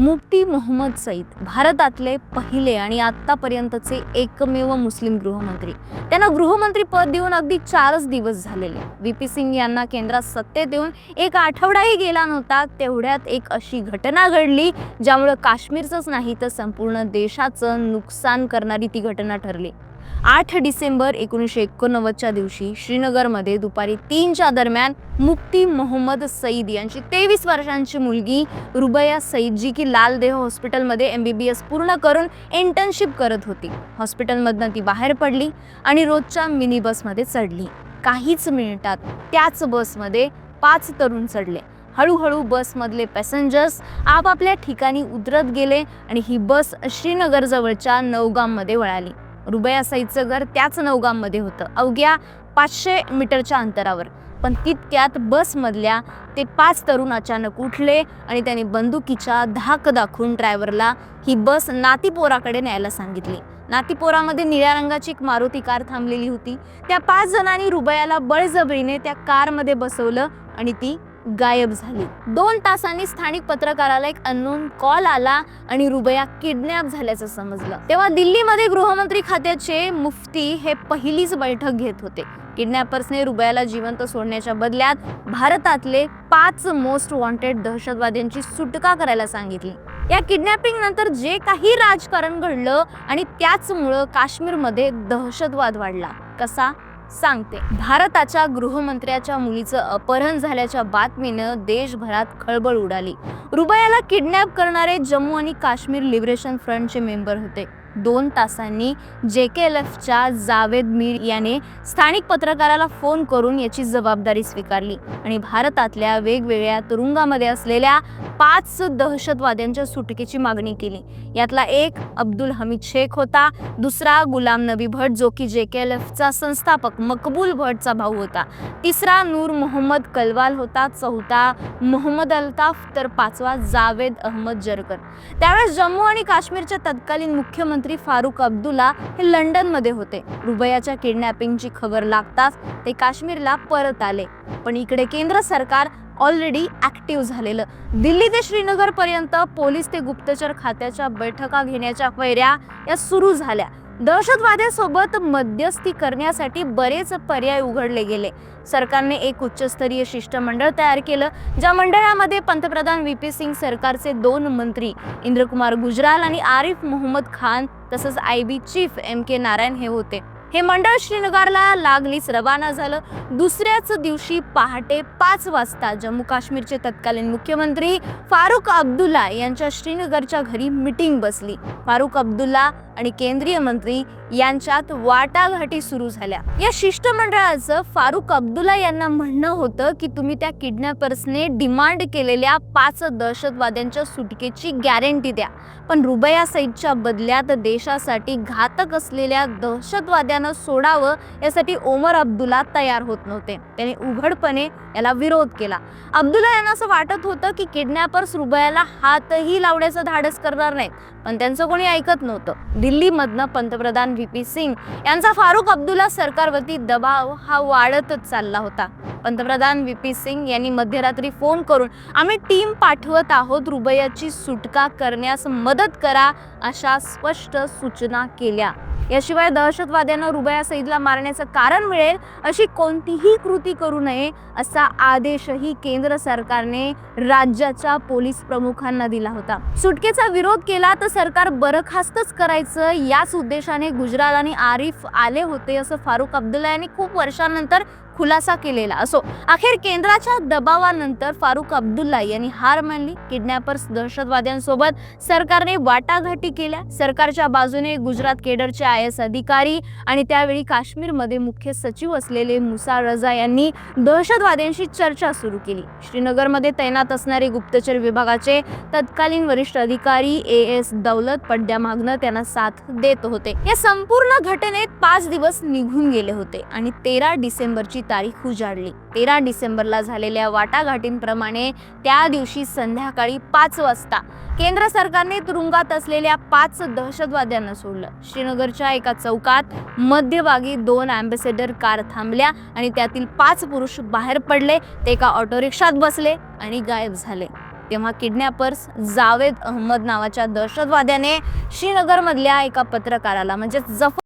मुफ्ती मोहम्मद सईद भारतातले पहिले आणि आत्तापर्यंतचे एकमेव मुस्लिम गृहमंत्री. त्यांना गृहमंत्री पद देऊन अगदी चारच दिवस झालेले. व्ही पी सिंग यांना केंद्रात सत्तेत देऊन एक आठवडाही गेला नव्हता तेवढ्यात एक अशी घटना घडली ज्यामुळं काश्मीरचंच नाही तर संपूर्ण देशाचं नुकसान करणारी ती घटना ठरली. आठ डिसेंबर एकोणीसशे एकोणनव्वदच्या दिवशी श्रीनगरमध्ये दुपारी तीनच्या दरम्यान मुक्ती मोहम्मद सईद यांची तेवीस वर्षांची मुलगी रुबया सईद जी की लालदेह हॉस्पिटलमध्ये एम बी बी एस पूर्ण करून इंटर्नशिप करत होती. हॉस्पिटलमधनं ती बाहेर पडली आणि रोजच्या मिनी बसमध्ये चढली. काहीच मिनिटात त्याच बसमध्ये पाच तरुण चढले. हळूहळू बसमधले पॅसेंजर्स आपापल्या ठिकाणी उतरत गेले आणि ही बस श्रीनगरजवळच्या नौगाममध्ये वळाली. रुबया सईदचं घर त्याच नवगाममध्ये होतं. अवघ्या पाचशे मीटरच्या अंतरावर. पण तितक्यात बसमधल्या ते पाच तरुण अचानक उठले आणि त्यांनी बंदुकीच्या धाक दाखवून ड्रायव्हरला ही बस नातीपोराकडे न्यायला सांगितली. नातीपोरामध्ये निळ्या रंगाची एक मारुती कार थांबलेली होती. त्या पाच जणांनी रुबयाला बळजबरीने त्या कारमध्ये बसवलं आणि ती गायब झाली. दोन तासांनी स्थानिक पत्रकाराला एक अननोन कॉल आला आणि रुबया किडनॅप झाल्याचं समजलं. तेव्हा दिल्लीमध्ये गृहमंत्री खात्याचे मुफ्ती हे पहिलीच बैठक घेत होते. किडनॅपर्सने रुबयाला जिवंत सोडण्याच्या बदल्यात भारतातले पाच मोस्ट वॉन्टेड दहशतवाद्यांची सुटका करायला सांगितली. या किडनॅपिंग नंतर जे काही राजकारण घडलं आणि त्याचमुळं काश्मीरमध्ये दहशतवाद वाढला. कसा? सांगते. भारताच्या गृहमंत्र्याच्या मुलीचं अपहरण झाल्याच्या बातमीनं देशभरात खळबळ उडाली. रुबयाला किडनॅप करणारे जम्मू आणि काश्मीर लिबरेशन फ्रंटचे मेंबर होते. दोन तासांनी जे के एल एफच्या जावेद मीर याने स्थानिक पत्रकाराला फोन करून याची जबाबदारी स्वीकारली आणि भारतातल्या वेगवेगळ्या तुरुंगामध्ये असलेल्या पाच दहशतवाद्यांच्या सुटकेची मागणी केली. यातला एक अब्दुल हमीद शेख होता. दुसरा गुलाम नबी भट जो की जे के एल एफचा संस्थापक मकबूल भटचा भाऊ होता. तिसरा नूर मोहम्मद कलवाल होता. चौथा मोहम्मद अल्ताफ तर पाचवा जावेद अहमद जरकर त्यावेळेस जम्मू आणि काश्मीरचे तत्कालीन मुख्यमंत्री फारुख अब्दुल्ला हे लंडनमध्ये होते. रुबयाच्या किडनॅपिंगची खबर लागताच ते काश्मीरला परत आले. पण इकडे केंद्र सरकार ऑलरेडी ॲक्टिव्ह झालेलं. दिल्ली ते श्रीनगरपर्यंत पोलीस ते गुप्तचर खात्याच्या बैठका घेण्याच्या वैऱ्या या सुरू झाल्या. दहशतवाद्यासोबत मध्यस्थी करण्यासाठी बरेच पर्याय उघडले गेले. सरकारने एक उच्चस्तरीय शिष्टमंडळ तयार केलं ज्या मंडळामध्ये पंतप्रधान व्ही पी सिंग सरकारचे दोन मंत्री इंद्रकुमार गुजराल आणि आरिफ मोहम्मद खान तसंच I B chief M K Narayan हे होते. हे मंडळ श्रीनगरला लागलीच रवाना झालं. दुसऱ्याच दिवशी पहाटे पाच वाजता जम्मू काश्मीरचे तत्कालीन मुख्यमंत्री फारुख अब्दुल्ला यांच्या श्रीनगरच्या घरी मिटिंग बसली. फारुख अब्दुल्ला आणि केंद्रीय मंत्री यांच्यात वाटाघाटी सुरू झाल्या. या शिष्टमंडळाचं फारुख अब्दुल्ला यांना म्हणणं होतं की तुम्ही त्या किडनॅपर्सने डिमांड केलेल्या पाच दहशतवाद्यांच्या सुटकेची गॅरंटी द्या. पण रुबया सईदच्या बदल्यात देशासाठी घातक असलेल्या दहशतवाद्यांना सोडावं यासाठी ओमर अब्दुल्ला तयार होत नव्हते. त्याने उघडपणे याला विरोध केला. अब्दुल्ला यांना असं वाटत होतं की किडनॅपर्स रुबयाला हातही लावण्याचं धाडस करणार नाहीत पण त्यांचं कोणी ऐकत नव्हतं. दिल्लीमधनं पंतप्रधान व्ही पी सिंग यांचा फारुख अब्दुल्ला सरकारवरती दबाव हा वाढतच चालला होता. पंतप्रधान व्ही पी सिंग यांनी मध्यरात्री फोन करून आम्ही टीम पाठवत आहोत रुबयाची सुटका करण्यास मदत करा अशा स्पष्ट सूचना केल्या. याशिवाय दहशतवाद्यांना रुबया सईदला मारण्याचं कारण मिळेल अशी कोणतीही कृती करू नये असा आदेशही केंद्र सरकारने राज्याच्या पोलीस प्रमुखांना दिला होता. सुटकेचा विरोध केला तर सरकार बरखास्तच करायचं याच उद्देशाने गुजराल आणि आरिफ आले होते असं फारुख अब्दुल्ला यांनी खूप वर्षांनंतर खुलासा केलेला असो. अखेर केंद्राच्या दबावानंतर फारुख अब्दुल्ला यांनी हार मानली. किडनॅपर्स दहशतवाद्यांसोबत सरकारने वाटाघाटी केल्या. सरकारच्या बाजूने गुजरात केडरचे आय एस अधिकारी आणि त्यावेळी काश्मीरमध्ये मुख्य सचिव असलेले मुसा रजा यांनी दहशतवाद्यांशी चर्चा सुरू केली. श्रीनगरमध्ये तैनात असणारे गुप्तचर विभागाचे तत्कालीन वरिष्ठ अधिकारी ए एस दौलत पड्ड्यामागनं त्यांना साथ देत होते. या संपूर्ण घटनेत पाच दिवस निघून गेले होते आणि तेरा डिसेंबरची तारीख उजाडली. तेरा डिसेंबरला झालेल्या वाटाघाटींप्रमाणे त्या दिवशी संध्याकाळी पाच वाजता केंद्र सरकारने तुरुंगात असलेल्या पाच दहशतवाद्यांना सोडलं. श्रीनगरच्या एका चौकात मध्यभागी दोन अँबेसेडर कार थांबल्या आणि त्यातील पाच पुरुष बाहेर पडले. ते एका ऑटो रिक्षात बसले आणि गायब झाले. तेव्हा किडनॅपर्स जावेद अहमद नावाच्या दहशतवाद्याने श्रीनगरमधल्या एका पत्रकाराला म्हणजे जफ